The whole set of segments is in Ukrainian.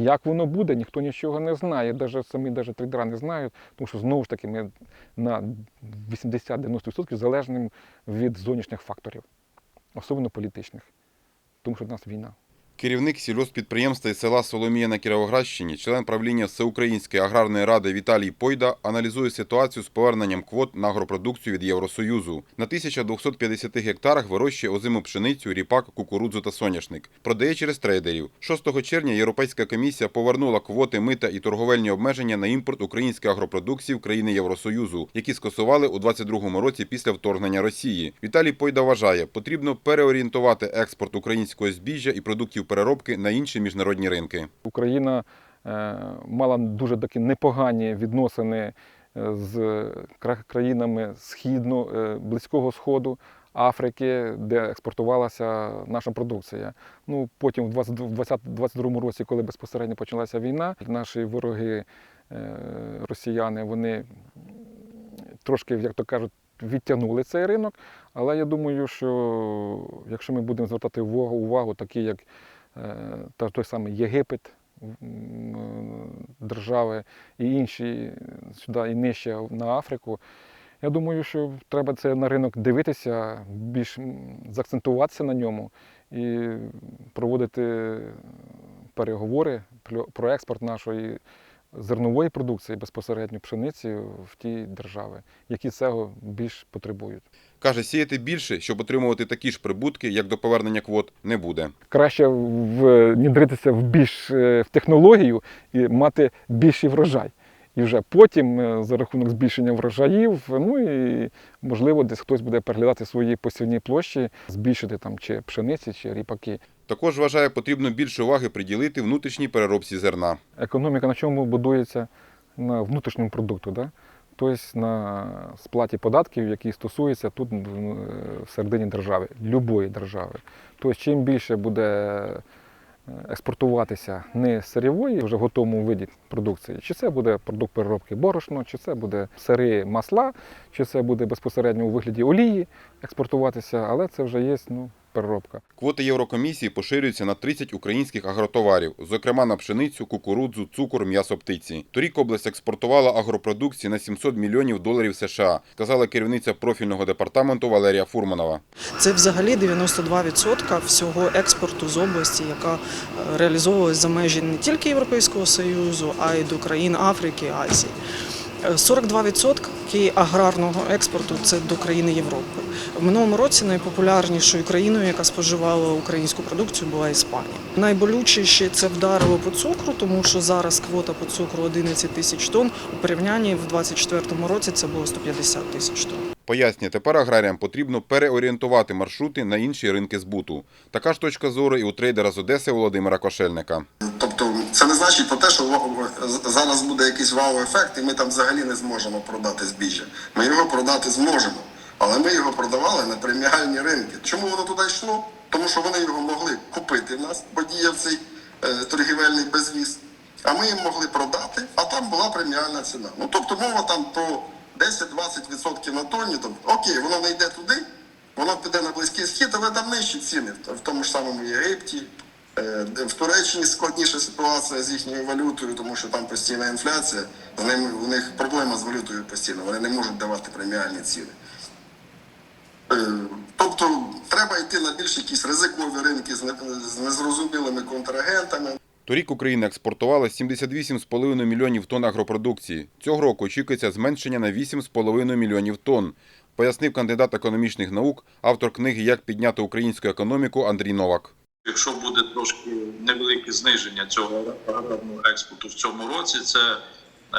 Як воно буде, ніхто нічого не знає. Навіть самі навіть трейдера не знають, тому що знову ж таки ми на 80-90% залежним від зовнішніх факторів, особливо політичних, тому що в нас війна. Керівник сільгоспідприємства із села Соломія на Кіровоградщині, член правління Всеукраїнської аграрної ради Віталій Пойда аналізує ситуацію з поверненням квот на агропродукцію від Євросоюзу. На 1250 гектарах вирощує озиму пшеницю, ріпак, кукурудзу та соняшник. Продає через трейдерів. 6 червня Європейська комісія повернула квоти мита і торговельні обмеження на імпорт української агропродукції в країни Євросоюзу, які скасували у 2022 році після вторгнення Росії. Віталій Пойда вважає, потрібно переорієнтувати експорт українського збіжжя і продуктів переробки на інші міжнародні ринки. Україна е, мала дуже такі непогані відносини е, з країнами східно, е, Близького Сходу, Африки, де експортувалася наша продукція. Ну, потім в 2022 році, коли безпосередньо почалася війна, наші вороги, росіяни, вони трошки, як то кажуть, відтягнули цей ринок. Але я думаю, що якщо ми будемо звертати увагу, увагу такі як той самий Єгипет, е, держави і інші сюди і нижче на Африку. Я думаю, що треба це на ринок дивитися, більш заакцентуватися на ньому і проводити переговори про експорт нашої зернової продукції безпосередньо пшениці в ті держави, які цього більш потребують. Каже, сіяти більше, щоб отримувати такі ж прибутки, як до повернення квот, не буде. краще внідритися в більш е, в технологію і мати більший врожай. І вже потім, е, за рахунок збільшення врожаїв, ну і можливо, десь хтось буде переглядати свої посівні площі, збільшити там чи пшениці, чи ріпаки. Також вважає, потрібно більше уваги приділити внутрішній переробці зерна. Економіка на чому будується? На внутрішньому продукту, да? тобто на сплаті податків, які стосуються тут е, всередині держави, любої держави. Тобто, чим більше буде е, експортуватися не сирєвої, вже готовому виді продукції, чи це буде продукт переробки борошно, чи це буде сири масла, чи це буде безпосередньо у вигляді олії експортуватися, але це вже є ну, переробка. Квоти Єврокомісії поширюються на 30 українських агротоварів, зокрема на пшеницю, кукурудзу, цукор, м'ясо птиці. Торік область експортувала агропродукції на 700 мільйонів доларів США, сказала керівниця профільного департаменту Валерія Фурманова. Це взагалі 92% всього експорту з області, яка е, реалізовувалась за межі не тільки Європейського Союзу, а й до країн Африки, Азії. Е, 42% аграрного експорту це до країни Європи. В минулому році найпопулярнішою країною, яка споживала українську продукцію, була Іспанія. Найболючіше це вдарило по цукру, тому що зараз квота по цукру 11 тисяч тонн. У порівнянні в 2024 році це було 150 тисяч тонн. Пояснює, тепер аграріям потрібно переорієнтувати маршрути на інші ринки збуту. Така ж точка зору і у трейдера з Одеси Володимира Кошельника. Тобто це не значить про те, що зараз буде якийсь вау-ефект, і ми там взагалі не зможемо продати збіжжя. Ми його продати зможемо, але ми його продавали на преміальні ринки. Чому воно туди йшло? Тому що вони його могли купити в нас, бо діяв цей е, торгівельний безвіз. А ми їм могли продати, а там була преміальна ціна. Ну тобто мова там про 10-20% на тонні. Тобто, окей, воно не йде туди, воно піде на близький схід, але там нижчі ціни в тому ж самому Єгипті. Е, В Туреччині складніша ситуація з їхньою валютою, тому що там постійна інфляція. Ними у них проблема з валютою постійно. Вони не можуть давати преміальні ціни. Е, Тобто треба йти на більш якісь ризикові ринки з незрозумілими контрагентами. Торік Україна експортувала 78,5 мільйонів тонн агропродукції. Цього року очікується зменшення на 8,5 мільйонів тонн, пояснив кандидат економічних наук, автор книги Як підняти українську економіку Андрій Новак. Якщо буде трошки невелике зниження цього аграрного експорту в цьому році, це е,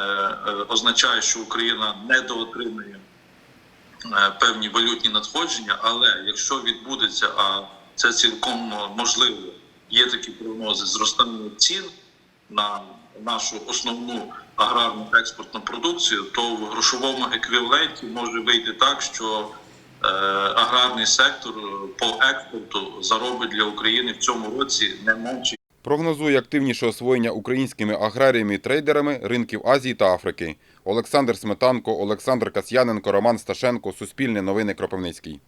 означає, що Україна недоотримує е, певні валютні надходження. Але якщо відбудеться, а це цілком можливо, є такі прогнози зростання цін на нашу основну аграрну експортну продукцію, то в грошовому еквіваленті може вийти так, що аграрний сектор е, по експорту заробить для України в цьому році не менше Прогнозує активніше освоєння українськими аграріями і трейдерами ринків Азії та Африки. Олександр Сметанко, Олександр Касьяненко, Роман Сташенко, Суспільне новини Кропивницький.